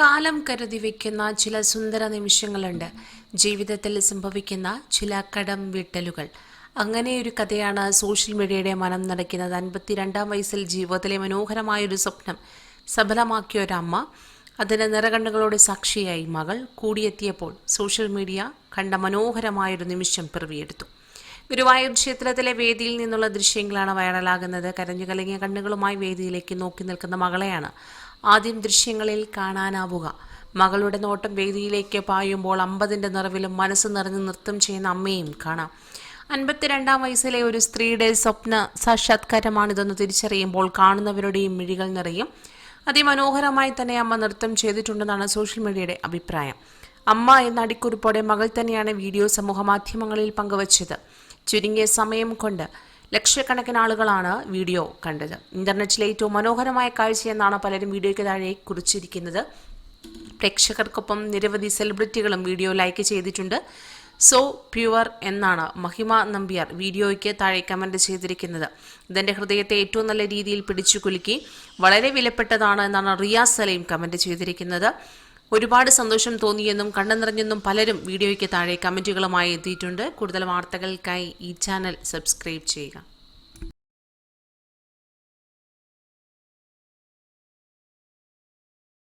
കാലം കരുതി വയ്ക്കുന്ന ചില സുന്ദര നിമിഷങ്ങളുണ്ട്. ജീവിതത്തിൽ സംഭവിക്കുന്ന ചില കടം വിട്ടലുകൾ. അങ്ങനെ ഒരു കഥയാണ് സോഷ്യൽ മീഡിയയുടെ മനം നടക്കുന്നത്. അൻപത്തിരണ്ടാം വയസ്സിൽ ജീവിതത്തിലെ മനോഹരമായൊരു സ്വപ്നം സഫലമാക്കിയ ഒരമ്മ അതിന് നിറകണ്ണുകളോട് സാക്ഷിയായി മകൾ കൂടിയെത്തിയപ്പോൾ സോഷ്യൽ മീഡിയ കണ്ട മനോഹരമായൊരു നിമിഷം പിറവിയെടുത്തു. ഗുരുവായൂർ ക്ഷേത്രത്തിലെ വേദിയിൽ നിന്നുള്ള ദൃശ്യങ്ങളാണ് വൈറലാകുന്നത്. കരഞ്ഞു കലങ്ങിയ കണ്ണുകളുമായി വേദിയിലേക്ക് നോക്കി നിൽക്കുന്ന മകളെയാണ് ആദ്യം ദൃശ്യങ്ങളിൽ കാണാനാവുക. മകളുടെ നോട്ടം വേദിയിലേക്ക് പായുമ്പോൾ അമ്പതിന്റെ നിറവിലും മനസ്സ് നിറഞ്ഞ് നൃത്തം ചെയ്യുന്ന അമ്മയും കാണാം. അൻപത്തിരണ്ടാം വയസ്സിലെ ഒരു സ്ത്രീയുടെ സ്വപ്ന സാക്ഷാത്കാരമാണിതെന്ന് തിരിച്ചറിയുമ്പോൾ കാണുന്നവരുടെയും മിഴികൾ നിറയും. അതിമനോഹരമായി തന്നെ അമ്മ നൃത്തം ചെയ്തിട്ടുണ്ടെന്നാണ് സോഷ്യൽ മീഡിയയുടെ അഭിപ്രായം. അമ്മ എന്ന അടിക്കുറിപ്പോടെ മകൾ തന്നെയാണ് വീഡിയോ സമൂഹ മാധ്യമങ്ങളിൽ പങ്കുവച്ചത്. ചുരുങ്ങിയ സമയം കൊണ്ട് ലക്ഷക്കണക്കിന് ആളുകളാണ് വീഡിയോ കണ്ടത്. ഇന്റർനെറ്റിലെ ഏറ്റവും മനോഹരമായ കാഴ്ചയെന്നാണ് പലരും വീഡിയോയ്ക്ക് താഴെ കുറിച്ചിരിക്കുന്നത്. പ്രേക്ഷകർക്കൊപ്പം നിരവധി സെലിബ്രിറ്റികളും വീഡിയോ ലൈക്ക് ചെയ്തിട്ടുണ്ട്. സോ പ്യുവർ എന്നാണ് മഹിമ നമ്പ്യാർ വീഡിയോയ്ക്ക് താഴെ കമന്റ് ചെയ്തിരിക്കുന്നത്. ഇതെന്റെ ഹൃദയത്തെ ഏറ്റവും നല്ല രീതിയിൽ പിടിച്ചു കുലുക്കി വളരെ വിലപ്പെട്ടതാണ് എന്നാണ് റിയാസ് സലീം കമന്റ് ചെയ്തിരിക്കുന്നത്. ഒരുപാട് സന്തോഷം തോന്നിയെന്നും കണ്ണു നിറഞ്ഞെന്നും പലരും വീഡിയോയ്ക്ക് താഴെ കമന്റുകളുമായി എത്തിയിട്ടുണ്ട്. കൂടുതൽ വാർത്തകൾക്കായി ഈ ചാനൽ സബ്സ്ക്രൈബ് ചെയ്യുക.